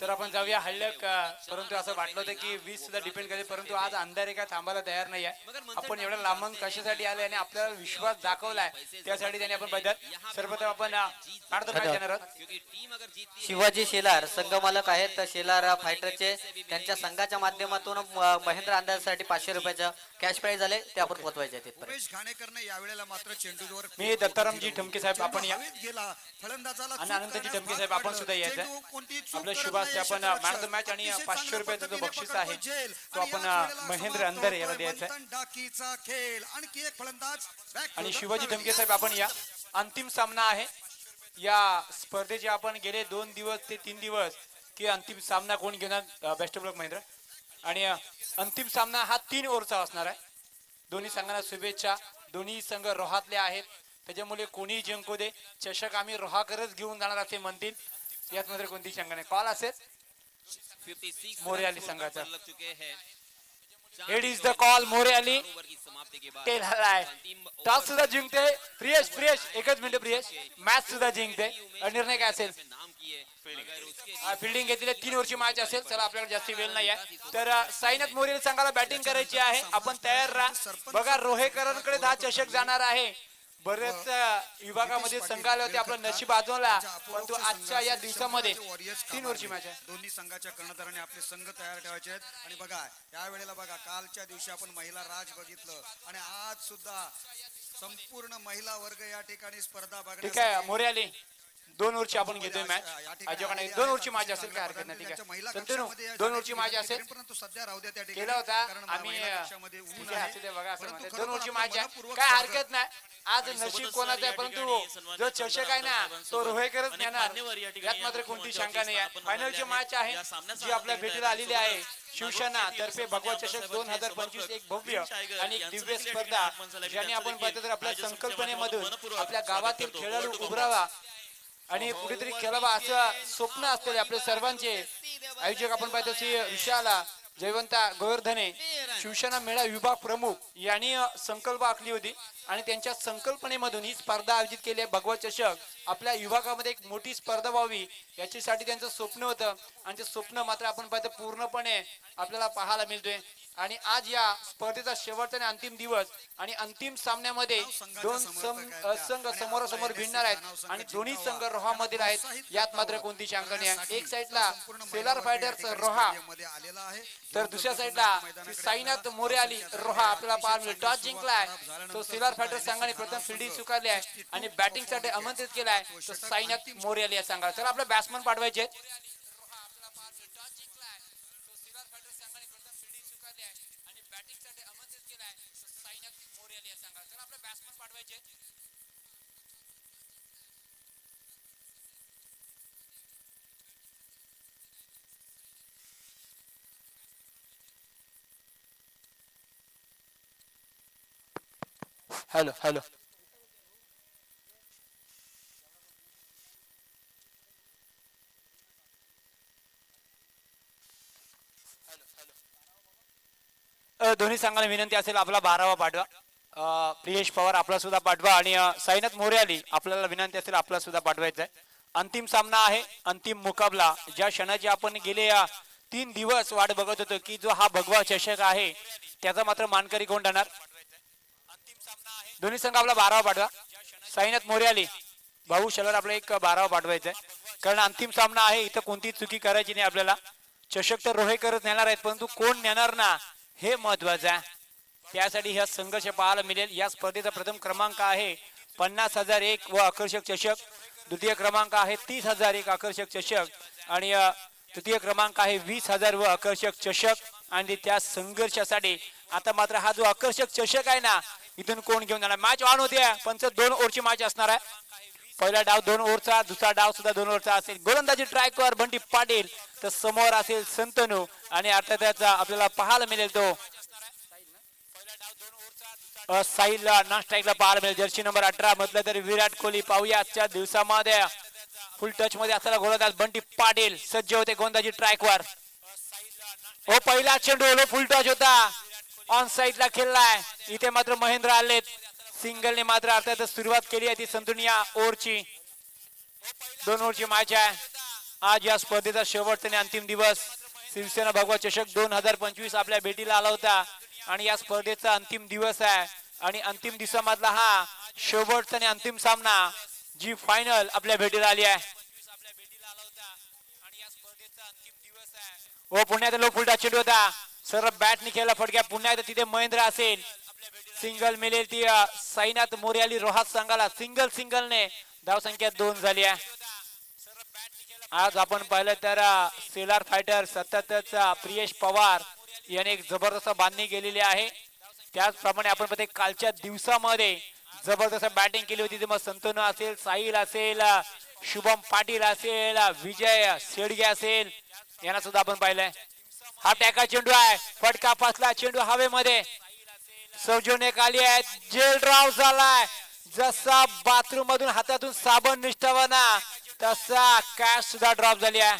तर आपण जाऊया हल्लक परंतु असं वाटलं होतं की वीस सुद्धा डिपेंड करेल परंतु आज अंधारे काय थांबायला तयार नाही आहे. आपण एवढ्या लांबून कशासाठी आले आणि आपल्याला विश्वास दाखवलाय त्यासाठी त्यांनी आपण बदल सर्वप्रथम आपण. शिवाजी शेलार संघ मालक आहेत तर शेलार फायटरचे त्यांच्या संघाच्या माध्यमातून महेंद्र अंदाजासाठी पाचशे रुपयाचं कॅश प्राईज झाले ते आपण पोहोचवायचे मी दत्तारामजी ठमके साहेब आपण या फलंदाजाला आणि अनंतजी टमके साहेब, आपण. सुद्धा यायचं. आपलं शुभास आपण of the match आणि अतिशय 500 चांगल्या रुपयाचं जो बक्षीस आहे. तो आपण, महेंद्र अंधारे याला द्यायचा आहे. आणि शिवाजी. धमके साहेब आपण या अंतिम सामना आहे. या स्पर्धेचे आपण गेले दोन दिवस ते तीन दिवस की अंतिम सामना कोण घेणार? Best of luck Mahendra. आणि अंतिम सामना हा तीन ओव्हरचा असणार आहे. दोन्ही संघांना शुभेच्छा. दोन्ही संघ रोहातले आहेत. त्याच्यामुळे कोणी जिंकू दे. चषक आम्ही रोहाकरच घेऊन जाणार असे म्हणतील. यात मात्र कोणती शंका नाही कॉल असेल मोरे अली संघाचा. Head is the call More Ali toss सुद्धा जिंकते. प्रियश प्रियश एकच मिनिट प्रियश मॅच सुद्धा जिंकते. आणि निर्णय काय असेल? फिल्डिंग घेतलेली तीन वर्षी मॅच असेल चला आपल्याकडे जास्त वेळ नाही आहे तर साईनाथ मोरे संघाला बॅटिंग करायची आहे. आपण तयार राहा. बघा रोहेकरांकडे दहा चषक जाणार आहे. बरेच विभागामध्ये संघ आले होते आपलं नशीब आजवला परंतु आजच्या या दिवसामध्ये तीन वर्षी मॅच आहे दोन्ही संघाच्या कर्णधाराने आपले संघ तयार ठेवायचे आहेत. आणि बघा या वेळेला बघा कालच्या दिवशी आपण महिला राज बघितलं. आणि आज सुद्धा संपूर्ण महिला वर्ग या ठिकाणी स्पर्धा ठीक आहे बघण्यासाठी मोरे आली दोन ओव्हरची आपण घेतोय मॅच आलेले दोन. ओव्हरची मॅच असेल काय हरकत नाही ठीक आहे. संतनू दोन ओव्हरची मॅच असेल. परंतु सध्या राहू द्या त्या ठिकाणी. केला होता आम्ही बघा असं म्हणते. दोन ओव्हरची मनपूर्वक काय. हरकत नाही. आज नशीब कोणाचा आहे? परंतु जो चषक आहे ना तो रोहेकरच घेणार. यात मात्र कोणती शंका नाही. आहे. फायनलची मॅच आहे जी आपल्या भेटीला आलेली आहे शिवसेना तर्फे भगवा चषक दोन हजार पंचवीस एक भव्य आणि एक दिव्य स्पर्धा ज्याने आपण पाहतो तर आपल्या संकल्पनेमधून आपल्या गावातील खेळाडू उभरावा आणि कुठेतरी खेळावा असं स्वप्न असलेले आपले सर्वांचे आयोजक आपण पाहतो श्री विशाला जयवंता गोवर्धने शिवसेना मेळा विभाग प्रमुख यांनी संकल्प आखली होती. आणि त्यांच्या संकल्पनेमधून ही स्पर्धा आयोजित केली आहे. भगवत चषक आपल्या विभागामध्ये एक मोठी स्पर्धा व्हावी याच्यासाठी त्यांचं स्वप्न होतं. आणि ते स्वप्न मात्र आपण पाहतो पूर्णपणे आपल्याला पाहायला मिळतोय. आणि आज या स्पर्धेचा शेवटचा आणि अंतिम दिवस आणि अंतिम सामन्यामध्ये दोन संघ समोरासमोर भिडणार आहेत आणि दोन्ही संघ रोहामधील आहेत यात मात्र कोणती शंका नाही. आहे एक साईडला सेलार फायटर्स रोहा तर दुसऱ्या साईडला साईनाथ मोरे आली रोहा आपल्याला पाहायला मिळेल. टॉस जिंकलाय तो सिलार फायटर संघाने प्रथम फिल्डिंग स्वीकारली आहे आणि बॅटिंगसाठी आमंत्रित केलाय तो साईनाथ मोरे आली या संघाला. तर आपल्या बॅट्समन पाठवायचे हॅलो हॅलो. दोन्ही संघाला विनंती असेल आपला बारावा पाठवा प्रियेश पवार आपला सुद्धा पाठवा आणि अ, साईनाथ मोरे आली आपल्याला विनंती असेल आपला सुद्धा पाठवायचा आहे अंतिम सामना आहे अंतिम मुकाबला. ज्या क्षणाची आपण गेले तीन दिवस वाट बघत होतो की जो हा भगवा चषक आहे त्याचा मात्र मानकरी कोण ठरणार दोन्ही संघ आपला बारावा पाठवा. साईनाथ मोरे आली भाऊ शलर आपला एक बारावा पाठवायचा आहे कारण अंतिम सामना आहे इथं कोणती चुकी करायची नाही आपल्याला. चषक तर रोहेकरच नेणार आहेत परंतु कोण नेणार ना हे महत्वाचं आहे. त्यासाठी हा संघर्ष पाहायला मिळेल. या स्पर्धेचा प्रथम क्रमांक आहे पन्नास हजार एक व आकर्षक चषक. द्वितीय क्रमांक आहे तीस हजार एक आकर्षक चषक. आणि तृतीय क्रमांक आहे वीस हजार व आकर्षक चषक. आणि त्या संघर्षासाठी आता मात्र हा जो आकर्षक चषक आहे ना इथून कोण घेऊन जाणार? मॅच ऑन होते. पंच दोन ओव्हरची मॅच असणार आहे. पहिला डाव दोन ओव्हरचा दुसरा डाव सुद्धा दोन ओव्हरचा असेल. गोलंदाजी ट्रॅकवर बंटी पाटील तर समोर असेल संतनू. आणि अर्थातचा आपल्याला पाहायला मिळेल तो. अ, नॉन स्ट्राईकला पाहायला मिळेल. जर्सी नंबर अठरा म्हटलं तरी विराट कोहली पाहूया आजच्या दिवसामध्ये. फुल टच मध्ये असताना गोलंदाज बंटी पाटील सज्ज होते गोलंदाजी ट्रॅकवर हो पहिला चेंडू फुल टच होता. ऑन साईडला खेळलाय. इथे मात्र महेंद्र आलेत सिंगलने मात्र अर्थात सुरुवात केली आहे ती संतुनिया या ओव्हरची दोन ओव्हरची मॅच आहे. आज या स्पर्धेचा शेवट आणि अंतिम दिवस. शिवसेना भगवा चषक दोन हजार पंचवीस आपल्या भेटीला आला होता. आणि या स्पर्धेचा अंतिम दिवस आहे. आणि अंतिम दिवसामधला हा शेवटचा आणि अंतिम सामना जी फायनल आपल्या भेटीला आली आहे. व पुण्यात लोक फुलटा चेंडू होता सर्व बॅटने खेळला फटक्या. पुन्हा एकदा तिथे महेंद्र असेल. सिंगल मिळेल ती अ, साईनाथ मोरे आली रोहात संघाला. सिंगल सिंगलने धावसंख्या दोन झाली आहे. आज आपण पाहिलं तर अ, सेलार फायटर सततच प्रियेश पवार याने एक जबरदस्त बांधणी केलेली आहे. त्याचप्रमाणे आपण पाहते कालच्या दिवसामध्ये जबरदस्त बॅटिंग केली होती. मग संतनू असेल साहिल असेल शुभम पाटील असेल विजय शेडगे असेल यांना सुद्धा आपण पाहिलंय. हा टॅका चेंडू आहे. फटका फसला चेंडू हवेमध्ये. सौजन्य आली आहे. जेल ड्राव झालाय. जसा बाथरूम मधून हातातून साबण निष्ठावाना तसा कॅश सुद्धा ड्रॉप झाली आहे.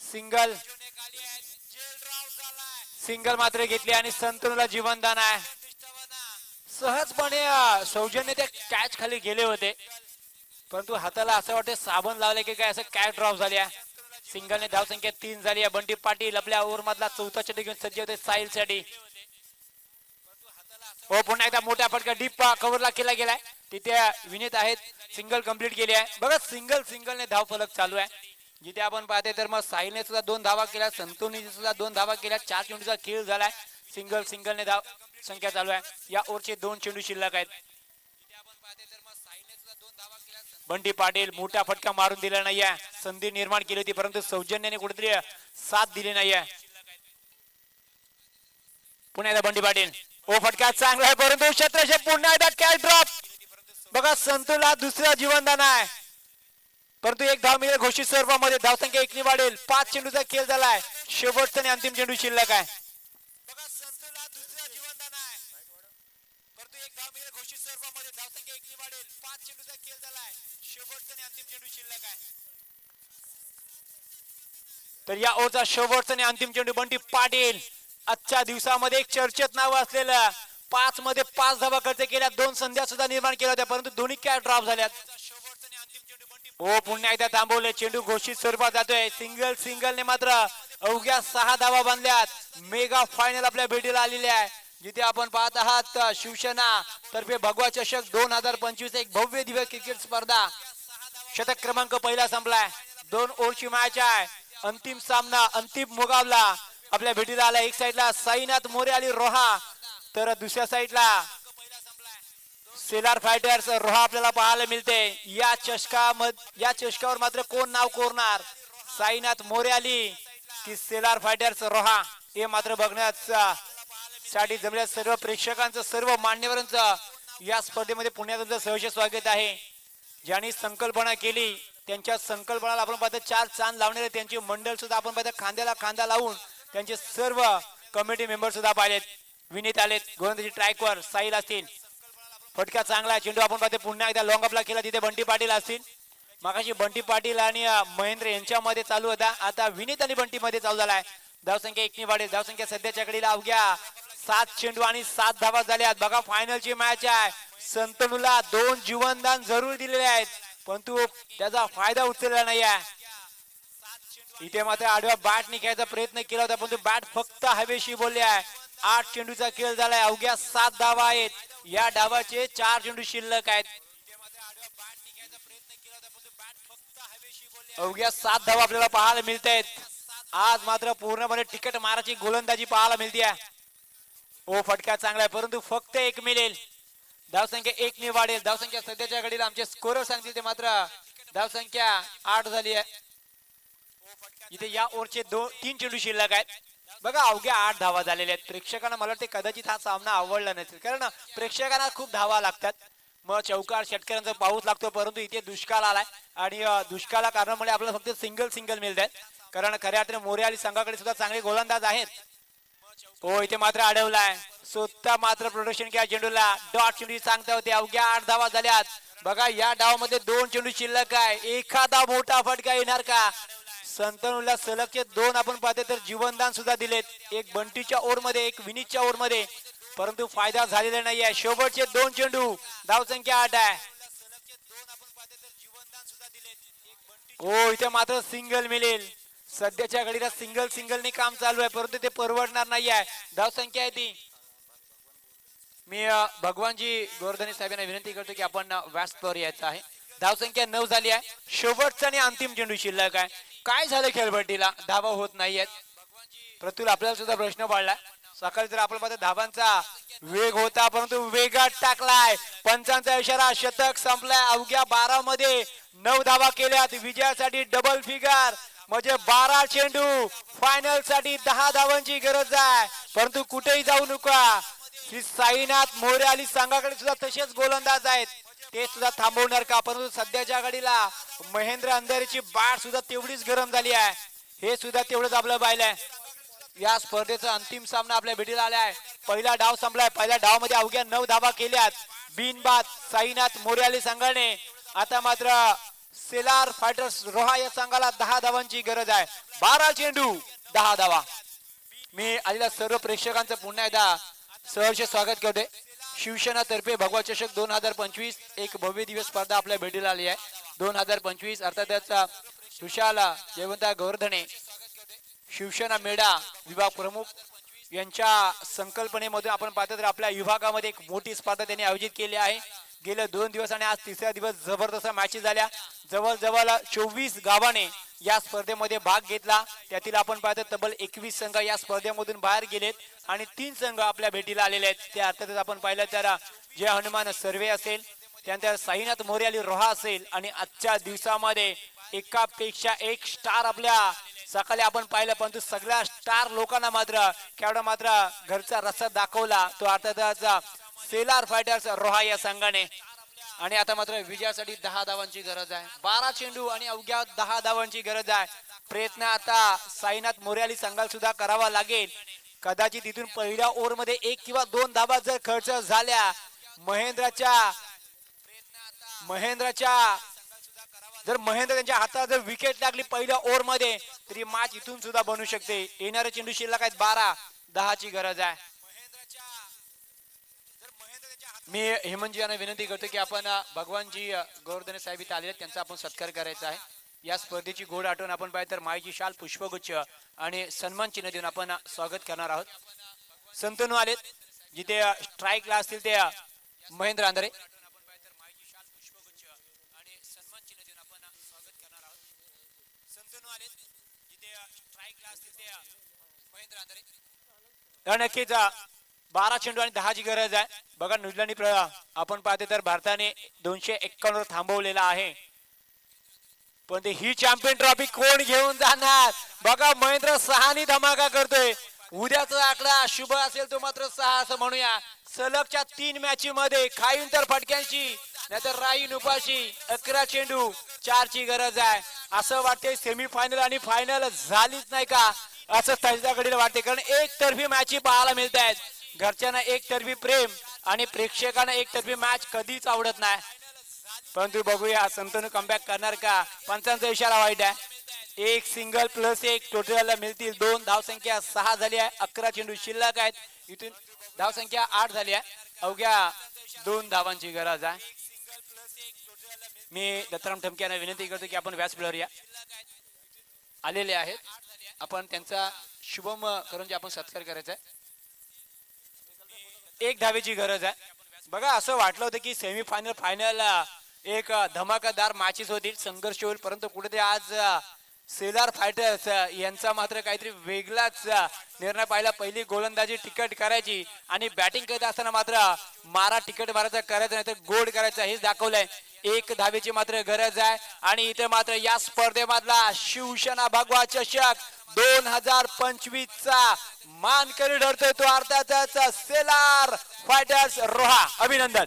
सिंगल सिंगल मात्र घेतली आणि संतनुला जीवनदान आहे. सहजपणे सौजन्य त्या कॅच खाली गेले होते. परंतु हाताला असं वाटतं साबण लावले की काय असं कॅच ड्रॉप झाली आहे. सिंगलने धावसंख्या तीन झाली आहे. बंटी पाटील आपल्या ओव्हर मधला चौथा चेंडू घेऊन सज्ज होते साहिलसाठी हो पुन्हा एकदा मोठा फटका डीप कव्हरला केला गेलाय. तिथे विनीत आहेत सिंगल कंप्लीट केली आहे. बघा सिंगल सिंगलने धाव फलक चालू आहे. जिथे आपण पाहते तर मग साहिलने सुद्धा दोन धावा केल्या संतोनी सुद्धा दोन धावा केल्या चार चेंडूचा खेळ झालाय. सिंगल सिंगलने धाव संख्या चालू आहे. या ओव्हरचे दोन चेंडू शिल्लक आहेत. बंटी पाटील मोठा फटका मारून दिला नाहीये. संधी निर्माण केली होती परंतु सौजन्याने कुठेतरी साथ दिली नाहीये. पुन्हा एकदा बंटी पाटील. ओ फटका चांगला आहे परंतु क्षेत्रशे पुन्हा एकदा कॅच ड्रॉप बघा संतूला दुसरा जीवनदान आहे. परंतु एक धाव मिळेल घोषित स्वरूपामध्ये. धावसंख्या एकनी वाढेल. पाच चेंडूचा खेळ झालाय. शेवटचा आणि अंतिम चेंडू शिल्लक आहे. धावसंख्या वाढेल. पाच चेंडूचा झालाय. शेवटचा अंतिम चेंडू शिल्लक तर या ओरचा शेवटचा आणि अंतिम चेंडू बंटी पाटील. आजच्या दिवसामध्ये एक चर्चेत नाव असलेलं पाच मध्ये पाच धावा खर्च केल्या दोन संध्या सुद्धा निर्माण केल्या होत्या परंतु दोन्ही काय ड्रॉप झाल्यात? हो पुन्हा एकदा थांबवले चेंडू घोषित स्वरूपात जातोय. सिंगल सिंगलने मात्र अवघ्या सहा धावा बांधल्यात. मेगा फायनल आपल्या भेटीला आलेली आहे. जिथे आपण पाहत आहात शिवसेना तर्फे भगवा चषक दोन हजार पंचवीस एक भव्य दिव्य क्रिकेट स्पर्धा. शतक क्रमांक पहिला संपलाय. दोन ओव्हरची मॅच आहे. अंतिम सामना अंतिम मुकाबला आपल्या भेटीला आला एक साइडला साईनाथ मोरे आणि रोहा. तर दुसऱ्या साइडला सेलार फायटर्स रोहा आपल्याला पाहायला मिळते. या चषका या चषकावर मात्र कोण नाव कोरणार? साईनाथ मोरे आली की सेलार फायटर्स रोहा. हे मात्र बघण्याचा साठी जमलेल्या सर्व प्रेक्षकांचं सर्व मान्यवरांचं या स्पर्धेमध्ये पुण्यात तुमचं स्वागत आहे. ज्यांनी संकल्पना केली त्यांच्या संकल्पनाला आपण पाहतो चार चांद लावणारे त्यांचे मंडळ सुद्धा आपण पाहतो खांद्याला खांदा लावून त्यांचे सर्व कमिटी मेंबर सुद्धा पाहिलेत. विनीत आलेत गोलंदाजी ट्रॅकवर साईल असतील. फटका चांगला चेंडू आपण पाहते पुन्हा एकदा लॉंग अपला केला तिथे बंटी पाटील असतील. मागाशी बंटी पाटील आणि महेंद्र यांच्यामध्ये चालू होता. आता विनीत आणि बंटी मध्ये चालू झालाय धावसंख्या एकनी वाढेल. धावसंख्या सध्याच्या कडीला अवघ्या सात चेंडू आणि सात धावा झाल्यात बघा फायनलची मॅच आहे. संतनूला दोन जीवनदान जरूर दिलेले आहेत. परंतु त्याचा फायदा उचलला नाही आहे. इथे मात्र आडव्या बॅट निघायचा प्रयत्न केला होता परंतु बॅट फक्त हवेशी बोलले आहे. आठ चेंडूचा खेळ झालाय अवघ्या सात धावा आहेत. या डावाचे चार चेंडू शिल्लक आहेत. अवघ्या सात धावा आपल्याला पाहायला मिळत आहेत आज मात्र पूर्णपणे तिकट माराची गोलंदाजी पाहायला मिळते ओ फटका चांगला आहे परंतु फक्त एक मिळेल. धावसंख्या एक ने वाढेल. धावसंख्या सध्याच्या घडीला आमचे स्कोरर सांगतील ते मात्र. धावसंख्या आठ झाली आहे. इथे या ओव्हरचे दोन तीन चेंडू शिल्लक आहेत. बघा अवघ्या आठ धावा झालेल्या आहेत. प्रेक्षकांना मला वाटते कदाचित हा सामना आवडला नसेल. कारण प्रेक्षकांना खूप धावा लागतात. मग चौकार षटकऱ्यांचा पाऊस लागतो परंतु इथे दुष्काळ आलाय. आणि दुष्काळा कारणामुळे आपल्याला फक्त सिंगल सिंगल मिळत आहेत. कारण खऱ्या अर्थाने मोरे आणि संघाकडे सुद्धा चांगले गोलंदाज आहेत. हो इथे मात्र अडवलाय. स्वतः मात्र प्रोडक्शन केला चेंडूला. डॉट चेंडू सांगता होते. अवघ्या आठ धावा झाल्यात. बघा या डावामध्ये दोन चेंडू शिल्लक आहे. एखादा मोठा फटका येणार का? संतनुला सलगचे दोन आपण पाहते तर जीवनदान सुद्धा दिलेत. एक बंटीच्या ओव्हरमध्ये एक विनीतच्या ओव्हरमध्ये परंतु फायदा झालेला नाहीये. शेवटचे दोन चेंडू धावसंख्या आठ आहे. हो इथे मात्र सिंगल मिळेल. सध्याच्या घडीला सिंगल सिंगलने काम चालू आहे परंतु ते परवडणार नाही आहे धावसंख्या आहे ती. मी भगवानजी गोवर्धने साहेबांना विनंती करतो की आपण अ, व्यासपवर यायचं आहे. धावसंख्या नऊ झाली आहे. शेवटचा आणि अंतिम चेंडू शिल्लक आहे. काय झालं खेळपट्टीला धावा होत नाहीयेत. प्रतुल आपल्याला सुद्धा प्रश्न पडला. सकाळी जर आपण पाहतो धावांचा वेग होता परंतु वेगात टाकलाय. पंचांचा इशारा शतक संपलाय. अवघ्या बारा मध्ये नऊ धावा केल्यात. विजयासाठी डबल फिगर म्हणजे बारा चेंडू. फायनलसाठी दहा धावांची गरज आहे. परंतु कुठेही जाऊ नका. श्री साईनाथ मोरे आली संघाकडे सुद्धा तसेच गोलंदाज आहेत. ते सुद्धा थांबवणार का? परंतु सध्याच्या घडीला महेंद्र अंधारीची बाट सुद्धा तेवढीच गरम झाली आहे. हे सुद्धा तेवढंच आपलं पाहिलंय. या स्पर्धेचा अंतिम सामना आपल्या भेटीला आला आहे. पहिला डाव संपलाय. पहिल्या डावमध्ये अवघ्या नऊ धावा केल्यात. बिनबाद साईनाथ मोर्याली संघाने. आता मात्र सेलार फायटर्स रोहा या संघाला दहा धावांची गरज आहे. बारा चेंडू दहा धावा. मी आलेल्या सर्व प्रेक्षकांचं पुन्हा एकदा सहर्ष स्वागत करते. शिवसेना तर्फे भगवा चषक दोन हजार पंचवीस एक भव्य दिवस स्पर्धा आपल्या भेटीला आली आहे. दोन हजार पंचवीस अर्थातच सुशाला जयवंता गोवर्धने शिवसेना मेडा विभाग प्रमुख यांच्या संकल्पनेमधून आपण पाहतो तर आपल्या विभागामध्ये एक मोठी स्पर्धा त्यांनी आयोजित केली आहे. गेले दोन दिवस आणि आज तिसरा दिवस जबरदस्त मॅचेस झाल्या. जवळजवळ चोवीस गावाने या स्पर्धेमध्ये भाग घेतला. त्यातील आपण पाहतो तब्बल एकवीस संघ या स्पर्धेमधून बाहेर गेलेत. आणि तीन संघ आपल्या भेटीला आलेले आहेत. त्या अर्थातच आपण पाहिलं तर जय हनुमान सर्वे असेल त्यानंतर साईनाथ मोरे अली रोहा असेल आणि आजच्या दिवसामध्ये एकापेक्षा एक स्टार आपल्या सकाळी आपण पाहिलं परंतु सगळ्या स्टार लोकांना मात्र केवढा मात्र घरचा रस्ता दाखवला. तो अर्थातच सेलार फायटर्स रोहा या संघाने. आणि आता मात्र विजयासाठी दहा धावांची गरज आहे. बारा चेंडू आणि अवघ्या दहा धावांची गरज आहे. प्रयत्न आता साईनाथ मोर्याली संघाला सुद्धा करावा लागेल. कदाचित इथून पहिल्या ओव्हरमध्ये एक किंवा दोन धाबा जर खर्च झाल्या महेंद्राच्या महेंद्राच्या जर महेंद्र त्यांच्या हातात जर विकेट लागली पहिल्या ओव्हरमध्ये तरी मॅच इथून सुद्धा बनू शकते. येणारे चेंडू शिल्लक आहेत बारा. दहाची गरज आहे. मी हेमंतजी यांना विनंती करतो की आपण भगवानजी गोवर्धन साहेब इथे आलेले आहेत, त्यांचा आपण सत्कार करायचा आहे. या स्पर्धेची गोड आठवण आपण पाहिजे तर माईची शाल पुष्पगुच्छ आणि सन्मान चिन्ह देऊन आपण स्वागत करणार आहोत. संतनू आलेत जिथे स्ट्राईकला असतील ते महेंद्र आंधरे नक्कीच बारा चेंडू आणि दहाची गरज आहे. बघा न्यूझीलंड आपण पाहते तर भारताने दोनशे एक्कावन्न थांबवलेला आहे. पण ते ही चॅम्पियन ट्रॉफी कोण घेऊन जाणार? बघा महेंद्र सहानी धमाका करतोय. उद्याचा आकडा शुभ असेल तो मात्र सहा असं म्हणूया. सलगच्या तीन मॅची मध्ये खाईन तर फटक्यांची नाहीतर राईन उपाशी. अकरा चेंडू चारची गरज आहे. असं वाटते सेमीफायनल आणि फायनल झालीच नाही का? असं त्याच्याकडे वाटते कारण एक तर्फी मॅची पाहायला मिळत आहेत घरच्यांना एक तर्फी प्रेम आणि प्रेक्षकांना एक तर्फी मॅच कधीच आवडत नाही. परंतु बघूया संतनु कमबॅक करणार का? पंचांचा इशारा वाईट आहे. एक सिंगल प्लस एक टोटल मिळतील. दोन धाव संख्या सहा झाली आहे. अकरा चेंडू शिल्लक आहेत. इथून धावसंख्या आठ झाली आहे. अवघ्या दोन धावांची गरज आहे. मी दत्ताराम ठमके यांना विनंती करतो की आपण व्यास या. आलेले आहेत. आपण त्यांचा शुभम करून जे आपण सत्कार करायचा आहे. एक धावेची गरज आहे. बघा असं वाटलं होतं की सेमी फायनल फायनल एक अ, धमाकादार मॅचेस होतील संघर्ष होईल परंतु कुठेतरी आज सेलार फायटर्स यांचा मात्र काहीतरी वेगळाच निर्णय पाहिला. पहिली गोलंदाजी तिकट करायची आणि बॅटिंग करत असताना मात्र मारा तिकट मारायचा करायचा नाही तर गोड करायचा हेच दाखवलंय. एक धावेची मात्र गरज आहे आणि इथे मात्र या स्पर्धेमधला शिवसेना भगवा चषक दोन हजार पंचवीस चा मानकरी ठरतोय तो. अर्थातच सेलार फायटर्स रोहा. अभिनंदन.